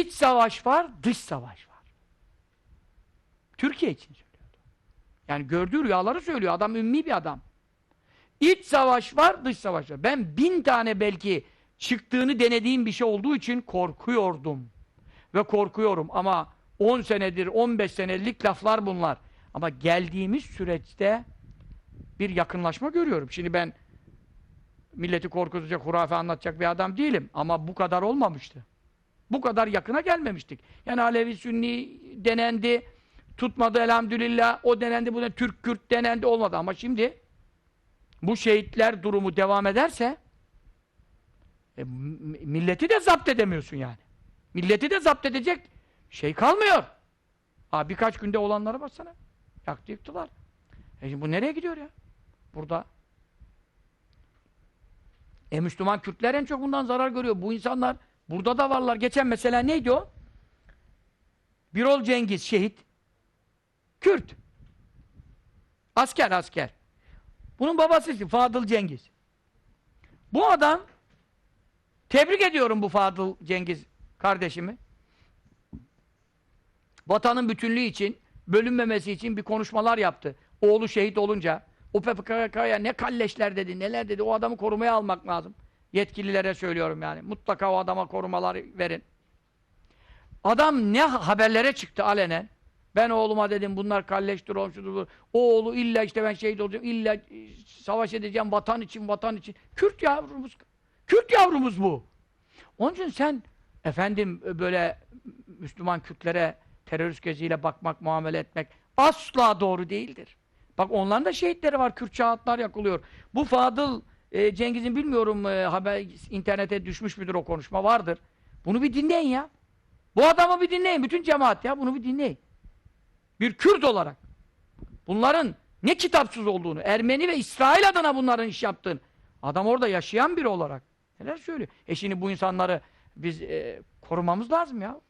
İç savaş var, dış savaş var. Türkiye için söylüyordu. Yani gördüğü rüyaları söylüyor. Adam ümmi bir adam. İç savaş var, dış savaş var. Ben bin tane belki çıktığını denediğim bir şey olduğu için korkuyordum. Ve korkuyorum ama 10 senedir, 15 senelik laflar bunlar. Ama geldiğimiz süreçte bir yakınlaşma görüyorum. Şimdi ben milleti korkutacak, hurafe anlatacak bir adam değilim. Ama bu kadar olmamıştı. Bu kadar yakına gelmemiştik. Yani Alevi, Sünni denendi, tutmadı elhamdülillah, o denendi, bu denendi, Türk, Kürt denendi, olmadı. Ama şimdi bu şehitler durumu devam ederse e, milleti de zapt edemiyorsun yani. Milleti de zapt edecek şey kalmıyor. Ha, birkaç günde olanlara baksana. Yaktı yıktılar. E şimdi bu nereye gidiyor ya? Burada. E Müslüman Kürtler en çok bundan zarar görüyor. Bu insanlar burada da varlar. Geçen mesela neydi o? Birol Cengiz şehit. Kürt. Asker asker. Bunun babası Fadıl Cengiz. Bu adam tebrik ediyorum bu Fadıl Cengiz kardeşimi. Vatanın bütünlüğü için, bölünmemesi için bir konuşmalar yaptı. Oğlu şehit olunca o PKK'ya ne kalleşler dedi, neler dedi. O adamı korumaya almak lazım. Yetkililere söylüyorum yani. Mutlaka o adama korumalar verin. Adam ne haberlere çıktı alenen. Ben oğluma dedim bunlar kalleştir, olmuştur. oğlu illa işte ben şehit olacağım, illa e, savaş edeceğim vatan için, vatan için. Kürt yavrumuz, Kürt yavrumuz bu. Onun için sen efendim böyle Müslüman Kürtlere terörist gözüyle bakmak, muamele etmek asla doğru değildir. Bak onların da şehitleri var, Kürt şahatlar yakılıyor. Bu Fadıl e, Cengiz'in bilmiyorum e, haber internete düşmüş müdür o konuşma vardır. Bunu bir dinleyin ya. Bu adamı bir dinleyin, bütün cemaat ya bunu bir dinleyin. Bir Kürt olarak bunların ne kitapsız olduğunu, Ermeni ve İsrail adına bunların iş yaptığını, adam orada yaşayan biri olarak neler söylüyor. E şimdi bu insanları biz e, korumamız lazım ya.